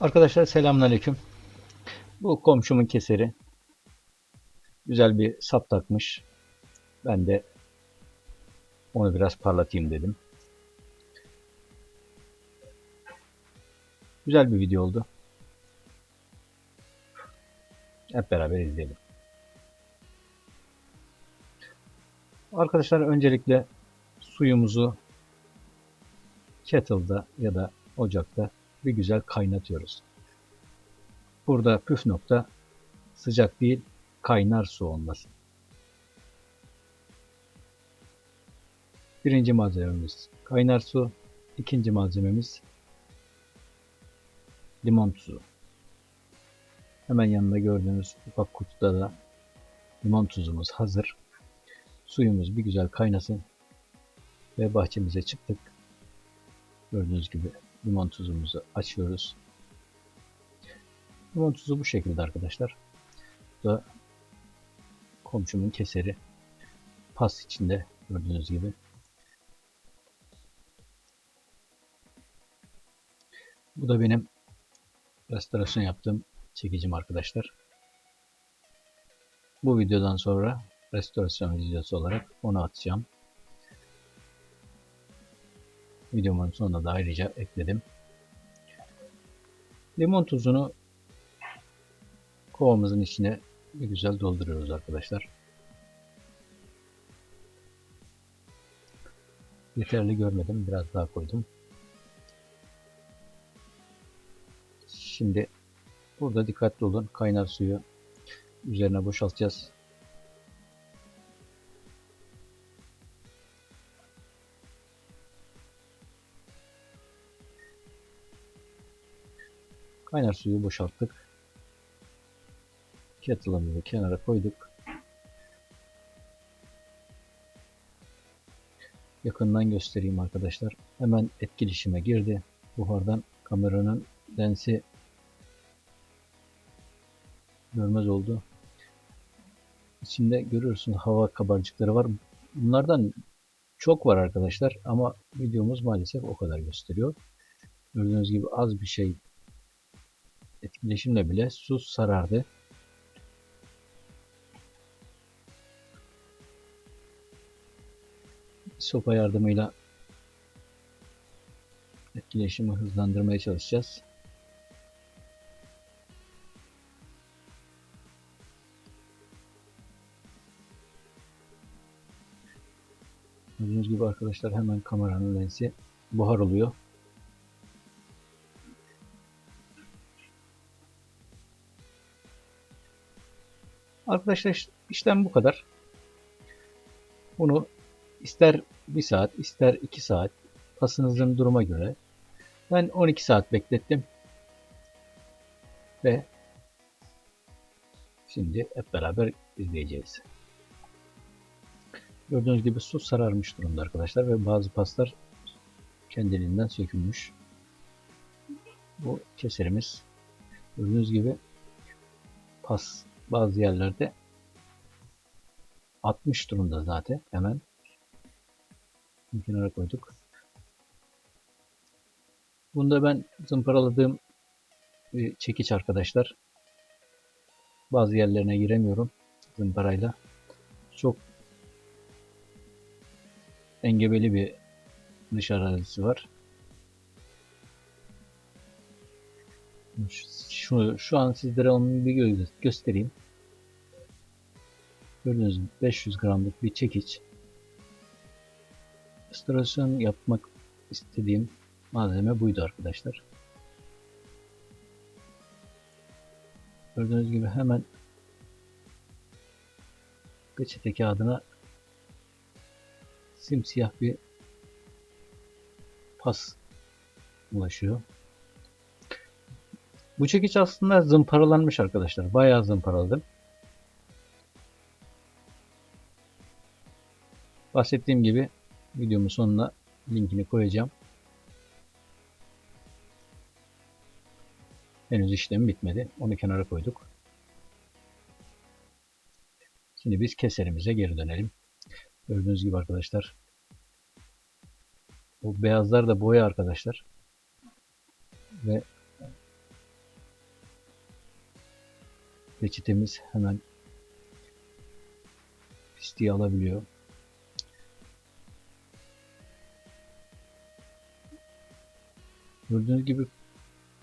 Arkadaşlar selamünaleyküm. Bu komşumun keseri. Güzel bir sap takmış. Ben de onu biraz parlatayım dedim. Güzel bir video oldu. Hep beraber izleyelim. Arkadaşlar öncelikle suyumuzu kettle'da ya da ocakta bir güzel kaynatıyoruz. Burada püf nokta sıcak değil kaynar su olması. Birinci malzememiz kaynar su. ikinci malzememiz limon tuzu. Hemen yanında gördüğünüz ufak kutuda da limon tuzumuz hazır. Suyumuz bir güzel kaynasın ve bahçemize çıktık. Gördüğünüz gibi limon tuzumuzu açıyoruz. Limon tuzu bu şekilde arkadaşlar. Bu da komşumun keseri. Pas içinde gördüğünüz gibi. Bu da benim restorasyon yaptığım çekicim arkadaşlar. Bu videodan sonra restorasyon videosu olarak onu atacağım. Videomun sonuna da ayrıca ekledim. Limon tuzunu kovamızın içine bir güzel dolduruyoruz arkadaşlar. Yeterli görmedim. Biraz daha koydum. Şimdi burada dikkatli olun. Kaynar suyu üzerine boşaltacağız. Kaynar suyu boşalttık. Kettle'ımızı kenara koyduk. Yakından göstereyim arkadaşlar. Hemen etkileşime girdi. Buhardan kameranın lensi görmez oldu. İçinde görüyorsunuz hava kabarcıkları var. Bunlardan çok var arkadaşlar ama videomuz maalesef o kadar gösteriyor. Gördüğünüz gibi az bir şey etkileşimle bile su sarardı. Sopa yardımıyla etkileşimi hızlandırmaya çalışacağız. Gördüğünüz gibi arkadaşlar hemen kameranın lensi buhar oluyor. Arkadaşlar işlem bu kadar. Bunu ister 1 saat, ister 2 saat pasınızın duruma göre ben 12 saat beklettim. Ve şimdi hep beraber izleyeceğiz. Gördüğünüz gibi su sararmış durumda arkadaşlar ve bazı paslar kendiliğinden sökülmüş. Bu keserimiz gördüğünüz gibi pas bazı yerlerde 60 durumda zaten hemen kenara koyduk. Bunda ben zımparaladığım bir çekiç arkadaşlar. Bazı yerlerine giremiyorum zımparayla. Çok engebeli bir dış arazisi var. Şu an sizlere onu bir gö göstereyim. Gördüğünüz gibi 500 gramlık bir çekiç. Restorasyon yapmak istediğim malzeme buydu arkadaşlar. Gördüğünüz gibi hemen peçete kağıdına simsiyah bir pas ulaşıyor. Bu çekiç aslında zımparalanmış arkadaşlar. Bayağı zımparaladım. Bahsettiğim gibi videomun sonuna linkini koyacağım. Henüz işlem bitmedi. Onu kenara koyduk. Şimdi biz keserimize geri dönelim. Gördüğünüz gibi arkadaşlar. Bu beyazlar da boya arkadaşlar. Ve Reçetemiz hemen pisliği alabiliyor. Gördüğünüz gibi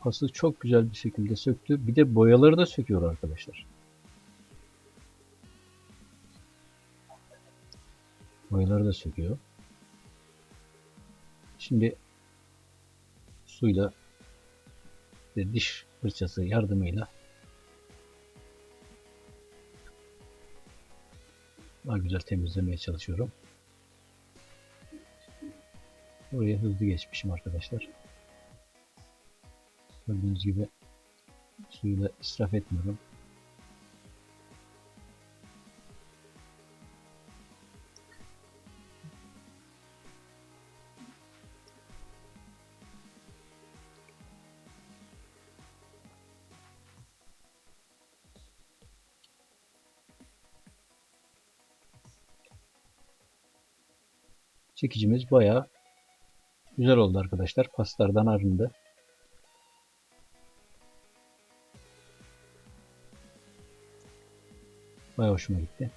pası çok güzel bir şekilde söktü. Bir de boyaları da söküyor arkadaşlar. Boyaları da söküyor. Şimdi suyla ve diş fırçası yardımıyla daha güzel temizlemeye çalışıyorum. Oraya hızlı geçmişim arkadaşlar. Gördüğünüz gibi suyu da israf etmiyorum. Çekicimiz bayağı güzel oldu arkadaşlar. Paslardan arındı. Bayağı hoşuma gitti.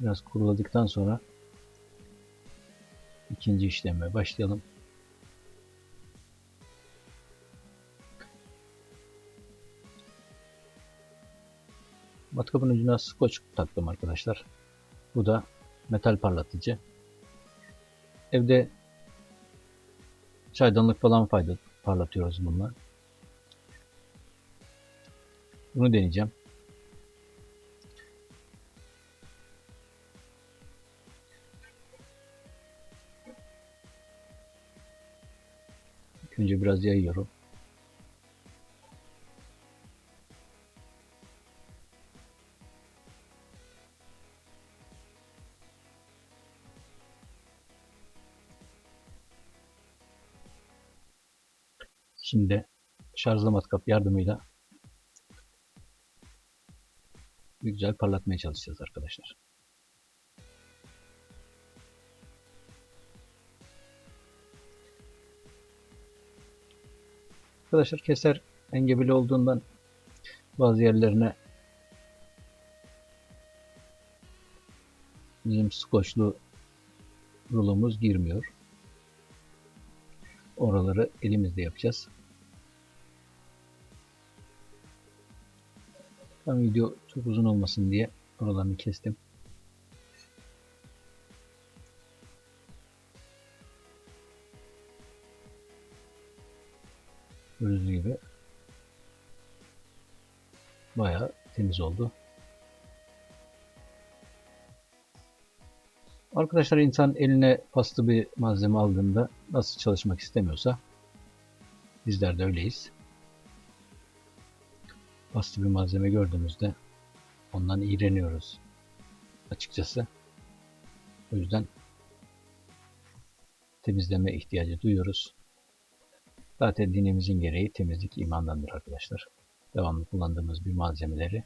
Biraz kuruladıktan sonra ikinci işleme başlayalım. Matkapın ucuna scotch taktım arkadaşlar. Bu da metal parlatıcı. Evde çaydanlık falan fayda parlatıyoruz bununla. Bunu deneyeceğim. Önce biraz yayıyorum. Şimdi şarjlı matkap yardımıyla güzel parlatmaya çalışacağız arkadaşlar. Arkadaşlar keser engebeli olduğundan bazı yerlerine bizim skoçlu rulomuz girmiyor. Oraları elimizde yapacağız. Ben video çok uzun olmasın diye oralarını kestim. Gördüğünüz gibi bayağı temiz oldu. Arkadaşlar insan eline paslı bir malzeme aldığında nasıl çalışmak istemiyorsa bizler de öyleyiz. Paslı bir malzeme gördüğümüzde ondan iğreniyoruz açıkçası. O yüzden temizleme ihtiyacı duyuyoruz. Zaten dinimizin gereği temizlik imandandır arkadaşlar. Devamlı kullandığımız bir malzemeleri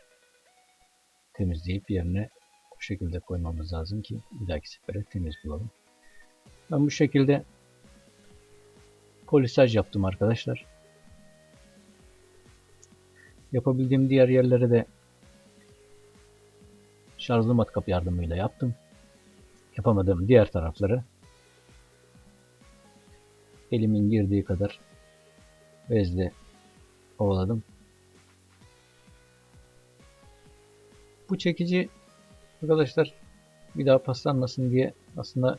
temizleyip yerine bu şekilde koymamız lazım ki bir dahaki sefere temiz bulalım. Ben bu şekilde polisaj yaptım arkadaşlar. Yapabildiğim diğer yerlere de şarjlı matkap yardımıyla yaptım. Yapamadığım diğer tarafları elimin girdiği kadar bezle ovaladım. Bu çekici arkadaşlar bir daha paslanmasın diye aslında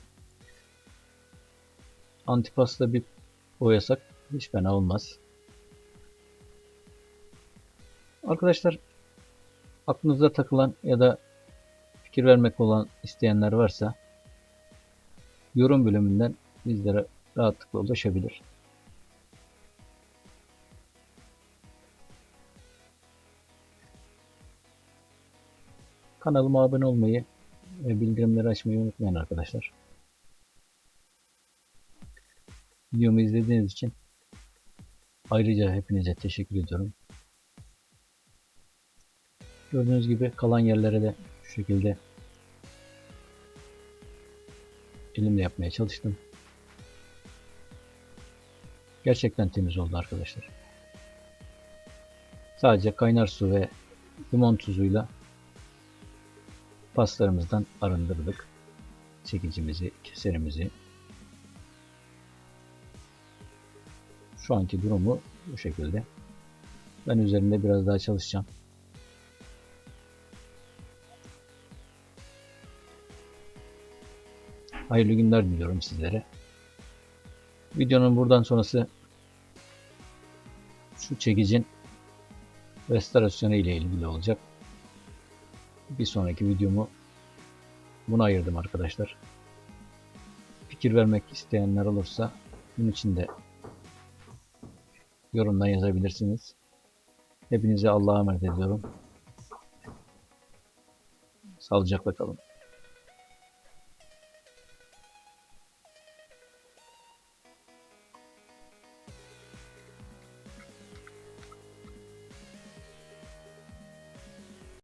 antipasla bir boyasak hiç fena olmaz. Arkadaşlar aklınızda takılan ya da fikir vermek olan isteyenler varsa yorum bölümünden bizlere rahatlıkla ulaşabilir. Kanalıma abone olmayı ve bildirimleri açmayı unutmayın arkadaşlar. Videomu izlediğiniz için ayrıca hepinize teşekkür ediyorum. Gördüğünüz gibi kalan yerlere de şu şekilde elimle yapmaya çalıştım. Gerçekten temiz oldu arkadaşlar. Sadece kaynar su ve limon tuzuyla paslarımızdan arındırdık. Çekicimizi, keserimizi. Şu anki durumu bu şekilde. Ben üzerinde biraz daha çalışacağım. Hayırlı günler diliyorum sizlere. Videonun buradan sonrası şu çekicin restorasyonu ile ilgili olacak. Bir sonraki videomu buna ayırdım arkadaşlar. Fikir vermek isteyenler olursa bunun için de yorumdan yazabilirsiniz. Hepinize Allah'a emanet ediyorum. Sağlıcakla kalın.